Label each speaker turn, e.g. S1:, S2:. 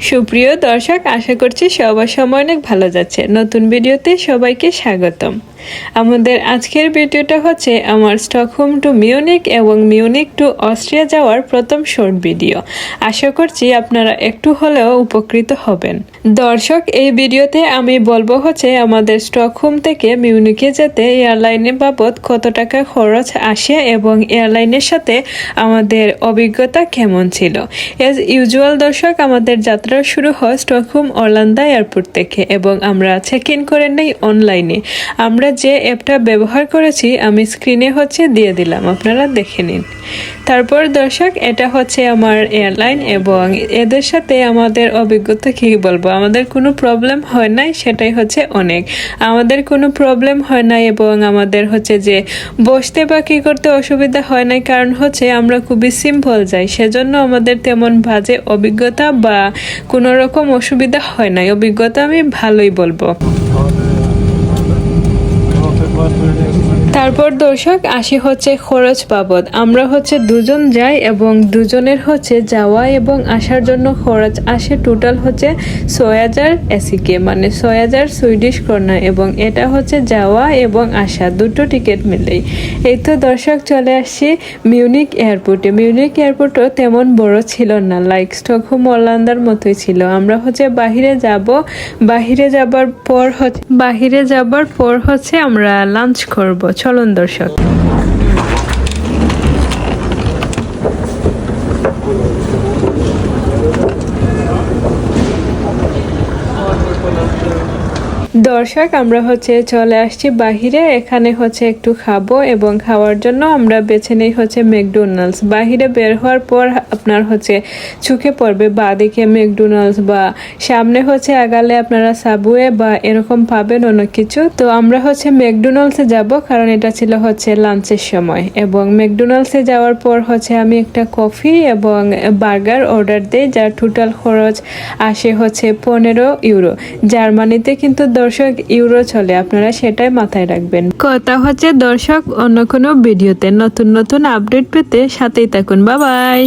S1: সুপ্রিয় দর্শক আশা করছি সবার সময় অনেক ভালো যাচ্ছে। নতুন ভিডিওতে সবাইকে স্বাগতম। আমাদের আজকের ভিডিওটা হচ্ছে আমার স্টকহোম টু মিউনিক এবং মিউনিক টু অস্ট্রিয়া যাওয়ার প্রথম শর্ট ভিডিও। আশা করছি আপনারা একটু হলেও উপকৃত হবেন। দর্শক, এই ভিডিওতে আমি বলব হচ্ছে আমাদের স্টকহোম থেকে মিউনিকে যেতে এয়ারলাইনের বাবদ কত টাকা খরচ আসে এবং এয়ারলাইনের সাথে আমাদের অভিজ্ঞতা কেমন ছিল। এজ ইউজুয়াল দর্শক, আমাদের যাত্রা শুরু হয় স্টকহোম অরলান্দা এয়ারপোর্ট থেকে এবং আমরা চেক ইন করে নেই অনলাইনে আমরা যে অ্যাপটা ব্যবহার করেছি, আমি স্ক্রিনে হচ্ছে দিয়ে দিলাম। আপনারা দেখে নিন। তারপর দর্শক, এটা হচ্ছে আমার এয়ারলাইন এবং এদের সাথে আমাদের অভিজ্ঞতা কি বলব? আমাদের কোনো প্রবলেম হয় নাই, সেটাই হচ্ছে অনেক। আমাদের কোনো প্রবলেম হয় নাই এবং আমাদের হচ্ছে যে বসতে বা কী করতে অসুবিধা হয় নাই, কারণ হচ্ছে আমরা খুবই সিম্পল যাই। সেজন্য আমাদের তেমন বাজে অভিজ্ঞতা বা কোনো রকম অসুবিধা হয় নাই। অভিজ্ঞতা আমি ভালোই বলব। তারপর দর্শক আসি হচ্ছে খরচ বাবদ। আমরা হচ্ছে দুজন যাই এবং দুজনের হচ্ছে যাওয়া এবং আসার জন্য খরচ আসে। টোটাল হচ্ছে ছয় হাজার এসিকে মানে ছয় হাজার সুইডিশ করোনা এবং এটা হচ্ছে যাওয়া এবং আসা, দুটো টিকিট মিলেই। এই তো দর্শক চলে আসছি মিউনিক এয়ারপোর্টে। মিউনিক এয়ারপোর্টও তেমন বড় ছিল না লাইক স্টকহোম অরল্যান্ডার মতোই ছিল। আমরা হচ্ছে বাহিরে যাব, বাহিরে যাবার পর হচ্ছে, বাহিরে যাবার পর হচ্ছে আমরা লাঞ্চ করব। চলুন দর্শক। দর্শক, আমরা হচ্ছে চলে আসছি বাহিরে। এখানে হচ্ছে একটু খাব এবং খাওয়ার জন্য আমরা বেছে নেই হচ্ছে ম্যাকডোনাল্ডস। বাহিরে বের হওয়ার পর আপনার হচ্ছে চোখে পড়বে বা দিকে ম্যাকডোনাল্ডস বা সামনে হচ্ছে আগালে আপনারা সাবওয়ে বা এরকম পাবেন অনেক কিছু। তো আমরা হচ্ছে ম্যাকডোনাল্ডসে যাব কারণ এটা ছিল হচ্ছে লাঞ্চের সময় এবং ম্যাকডোনাল্ডসে যাওয়ার পর হচ্ছে আমি একটা কফি এবং বার্গার অর্ডার দিই, যার টোটাল খরচ আসে হচ্ছে পনেরো ইউরো। জার্মানিতে কিন্তু দর্শক ইউরো চলে, আপনারা সেটাই মাথায় রাখবেন। কথা হচ্ছে দর্শক, অন্য কোনো ভিডিওতে নতুন নতুন আপডেট পেতে সাথেই থাকুন। বাবাই